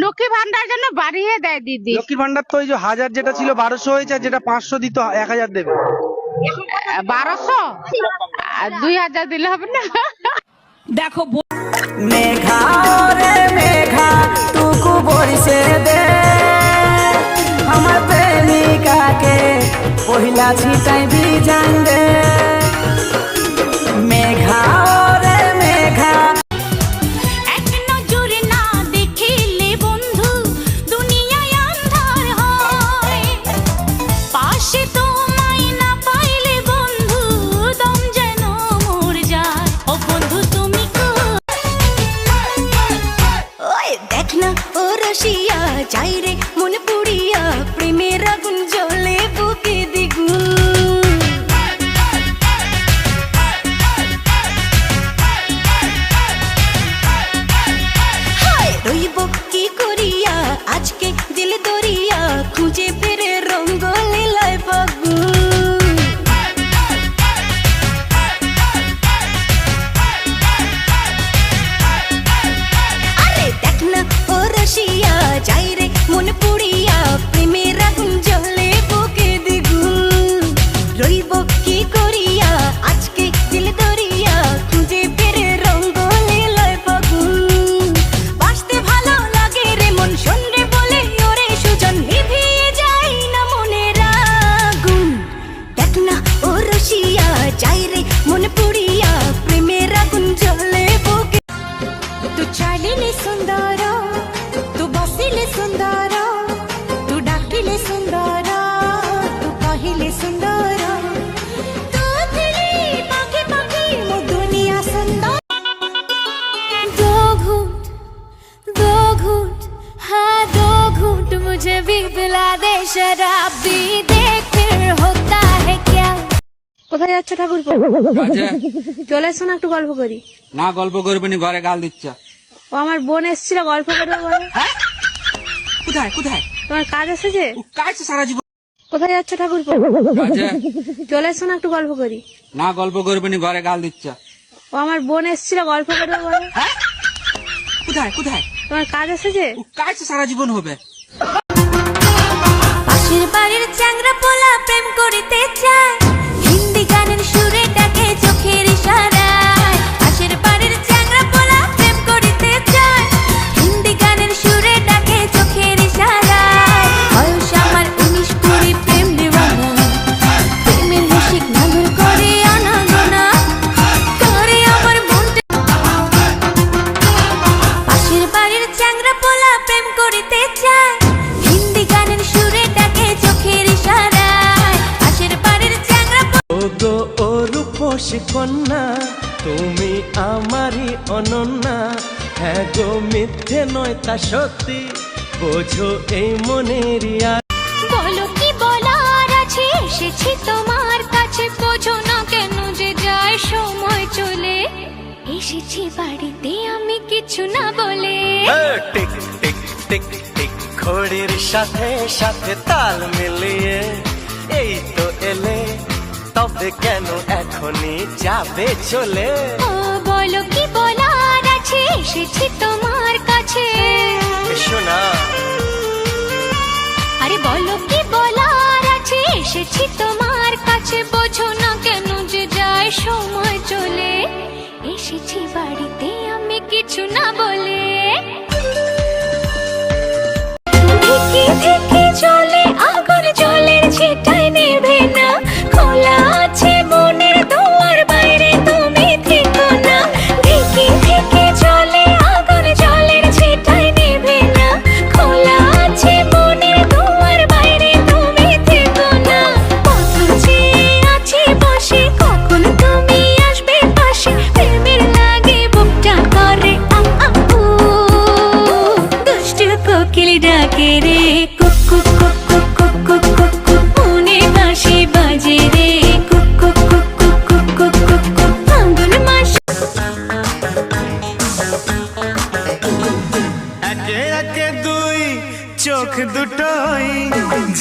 লক্ষ্মী ভান্ডার জন্য বাড়িয়ে দেয় দিদি। লক্ষ্মীর ভান্ডার তো ওই যে হাজার যেটা ছিল বারোশো হয়েছে আর যেটা পাঁচশো দিত এক হাজার দেবে। বারোশো? আর দুই হাজার দিলে হবে না? দেখো মেঘা রে মেঘা টুকু বরিশে দে। আমার প্রেমিকাকে পহিলা ছিটাই বিজান। Chai re शराब भी देख फिर होता है क्या কোথায় যাচ্ছ ঠাকুর চলে এসো না একটু গল্প করি না গল্প করবে নি ঘরে গাল দিচ্ছ ও আমার বোন এসেছিল গল্প করবে বলে কোথায় কোথায় তোমার কাজ এসেছে কাজ সারা জীবন কোথায় যাচ্ছ ঠাকুর চলে এসো না একটু গল্প করি না গল্প করবে নি ঘরে গাল দিচ্ছ ও আমার বোন এসেছিল গল্প করবে বলে কোথায় কোথায় তোমার কাজ এসেছে কাজ সারা জীবন হবে পাশের বাড়ির চ্যাংরা পোলা প্রেম করিতে চায়। রূপসী কন্যা তুমি আমারই অনন্যা। হ্যাঁ গো মিথ্যে নয় তা সত্যি বোঝো এই মনের বলো কি বলার আছে? এসেছি তোমার কাছে বোঝো না কেন যে যায় সময় চলে। এসেছি বাড়িতে আমি কিছু না বলে। টিক টিক টিক টিক ঘড়ির সাথে সাথে তাল মিলিয়ে। এই তো এলে তবে কেন এখনই যাবে চলে? ও বলো কি বলার আছে? এসেছি তোমার কাছে। শোনা আরে বলো কি বলার আছে? এসেছি তোমার কাছে। বোঝো না কেন যে যায় সময় চলে। এসেছি বাড়িতে আমি কিছু না বলে।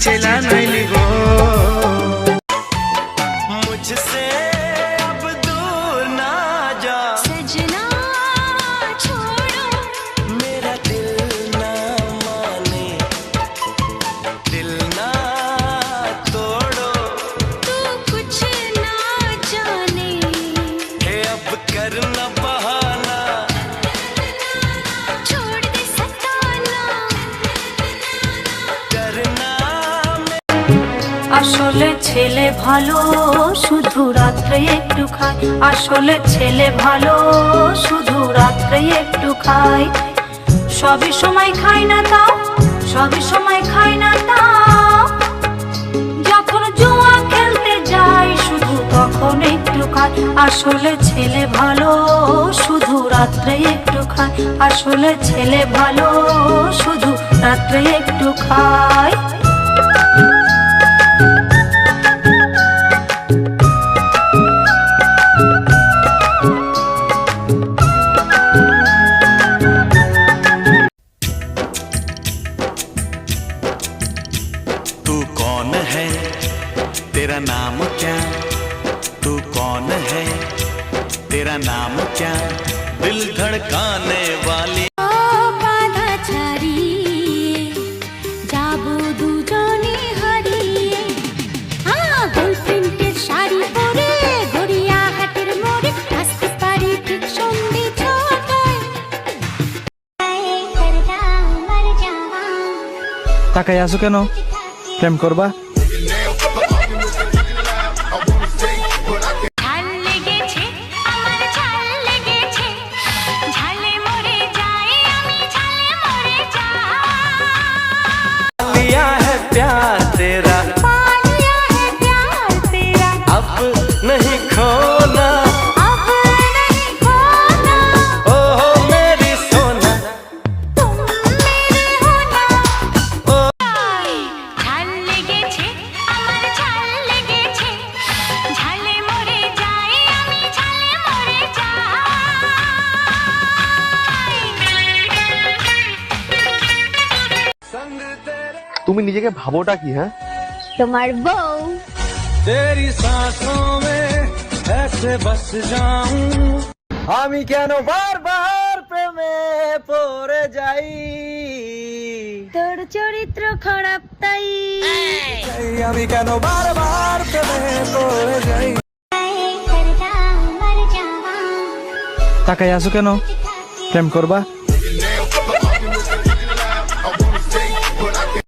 বেশি ছেলা নাই আসলে ছেলে ভালো, শুধু রাত্রে একটু খায়। আসলে ছেলে ভালো, শুধু রাত্রে একটু খায়। সবই সময় খায় না তাও, সবই সময় খায় না তাও। যখন জুয়া খেলতে যায়, শুধু তখন একটু খায়। আসলে ছেলে ভালো, শুধু রাত্রে একটু খায়। আসলে ছেলে ভালো, শুধু রাত্রে একটু খায়। नाम क्या तू कौन है तेरा नाम क्या दिल धड़काने वाली বাধা ছাড়িয়ে যাব দুজনে হারিয়ে তুমি নিজেকে ভাবোটা কি হ্যাঁ তোমার বউ तेरी सांसों में ऐसे बस जाऊं আমি কেন বারবার প্রেমে পড়ে যাই তোর চরিত্র খারাপ তাই আমি কেন বারবার প্রেমে পড়ে যাই তাকাই আসো কেন প্রেম করবা